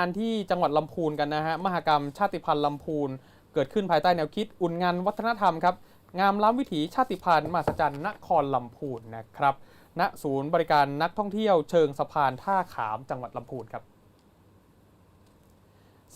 งานที่จังหวัดลำพูนกันนะฮะ มหกรรมชาติพันธุ์ลำพูน เกิดขึ้นภายใต้แนวคิดอุ่นงานวัฒนธรรมครับ งามล้ำวิถีชาติพันธุ์มหัศจรรย์นครลำพูนนะครับ ณ ศูนย์บริการนักท่องเที่ยวเชิงสะพานท่าขามจังหวัดลำพูนครับ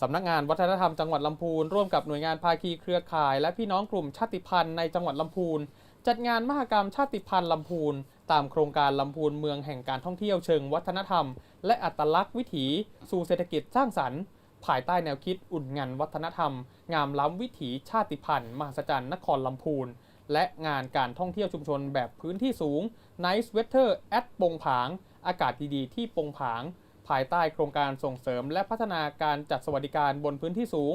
สำนักงานวัฒนธรรมจังหวัดลำพูน ร่วมกับหน่วยงานภาคีเครือข่าย และพี่น้องกลุ่มชาติพันธุ์ในจังหวัดลำพูน จัดงานมหกรรมชาติพันธุ์ลำพูน ตามโครงการลำพูนเมืองแห่งการท่องเที่ยวเชิงวัฒนธรรม และอัตลักษณ์วิถีสู่เศรษฐกิจสร้างสรรค์ ภายใต้แนวคิดอุ่นงานวัฒนธรรม งามล้ำวิถีชาติพันธุ์มหัศจรรย์นครลำพูน และงานการท่องเที่ยวชุมชนแบบพื้นที่สูง Nice Weather at ปงผาง อากาศดีๆที่ปงผาง ภายใต้โครงการส่งเสริม และพัฒนาการจัดสวัสดิการบนพื้นที่สูง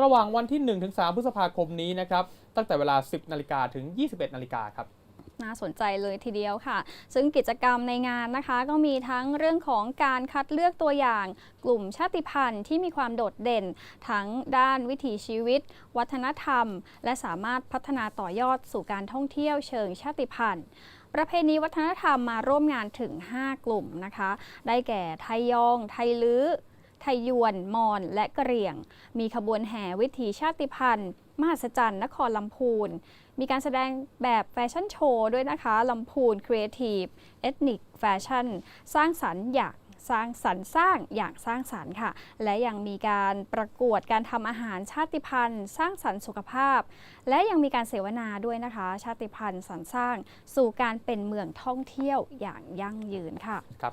ระหว่างวันที่ 1-3 พฤษภาคมนี้นะครับตั้งแต่เวลา 10นาฬิกาถึง 21นาฬิกาครับ น่าสนใจเลยทีเดียวค่ะ ซึ่งกิจกรรมในงานนะคะ ก็มีทั้งเรื่องของการคัดเลือกตัวอย่าง กลุ่มชาติพันธุ์ที่มีความโดดเด่น ทั้งด้านวิถีชีวิต วัฒนธรรม และสามารถพัฒนาต่อยอดสู่การท่องเที่ยวเชิงชาติพันธุ์ประเพณีวัฒนธรรมมาร่วมงานถึง 5 กลุ่มนะคะ ได้แก่ไทยยอง ไทยลื้อ ไทยยวน มอญและกะเหรี่ยง มีขบวนแห่วิถีชาติพันธุ์ มหัศจรรย์นครลำพูน มีการแสดงแบบแฟชั่นโชว์ด้วยนะคะลำพูนครีเอทีฟเอทนิกแฟชั่น สร้างสรรค์อย่างสร้างสรรค์สร้างอย่างสร้างสรรค์ค่ะ และยังมีการประกวดการทำอาหารชาติพันธุ์ สร้างสรรค์สุขภาพ และยังมีการเสวนาด้วยนะคะ ชาติพันธุ์สรรสร้าง สู่การเป็นเมืองท่องเที่ยวอย่างยั่งยืนค่ะครับ